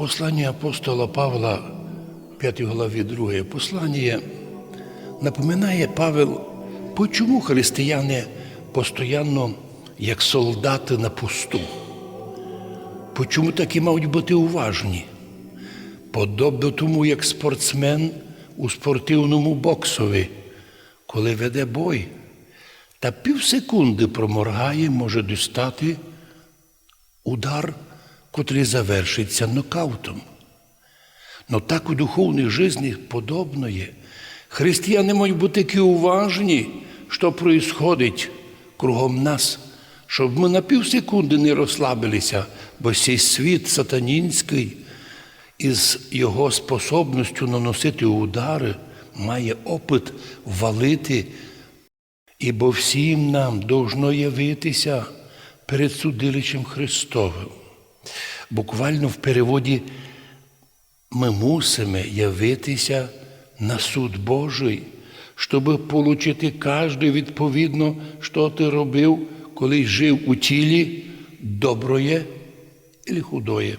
Послання апостола Павла, 5 главі 2 послання, напоминає Павел, почому християни постійно як солдати на пусту. Почому такі мають бути уважні? Подобно тому, як спортсмен у спортивному боксові, коли веде бой, та півсекунди проморгає, може дістати удар, котрий завершиться нокаутом. Но так у духовній житті подобно є. Християни мають бути такі уважні, що происходить кругом нас, щоб ми на півсекунди не розслабилися, бо цей світ сатанінський із його способністю наносити удари має опит валити, ібо всім нам должно явитися перед судилищем Христовим. Буквально в переводі ми мусимо явитися на суд Божий, щоб отримати кожен відповідно, що ти робив, коли жив у тілі доброє і худоє.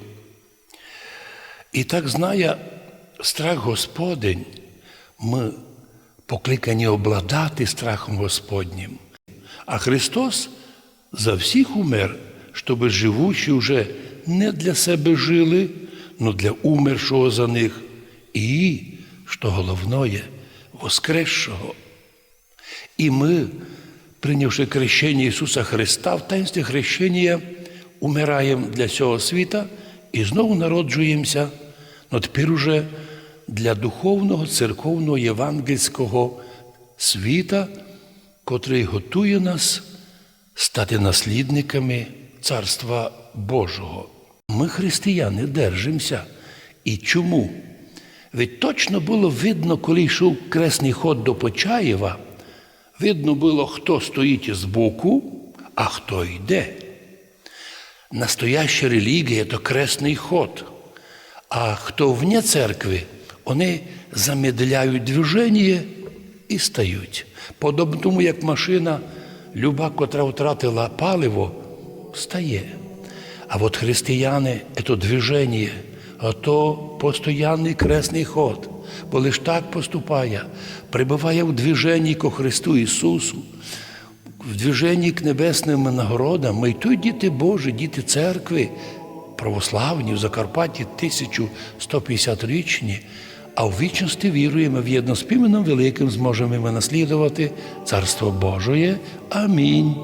І так знає страх Господень, ми покликані обладати страхом Господнім. А Христос за всіх умер, щоб живучі вже не для себе жили, но для умершого за них і, що головне, воскресшого. І ми, прийнявши крещення Ісуса Христа, в таїнстві хрещення умираємо для цього світа і знову народжуємося, но тепер уже для духовного, церковного, євангельського світа, котрий готує нас стати наслідниками Царства Божого. Ми, християни, держимося. І чому? Ведь точно було видно, коли йшов кресний ход до Почаєва, видно було, хто стоїть збоку, а хто йде. Настояща релігія то кресний ход. А хто вне церкви, вони замедляють движення і стають. Подобно тому, як машина, люба, котра втратила паливо, стає. А от християни це движення, а то постоянний кресний ход, бо лиш так поступає, прибуває в движенні ко Христу Ісусу, в движенні к небесним нагородам. Й тут діти Божі, діти церкви, православні в Закарпатті 1150-річні, а в вічності віруємо в єдноспіменом великим зможемо ми наслідувати Царство Божоє. Амінь.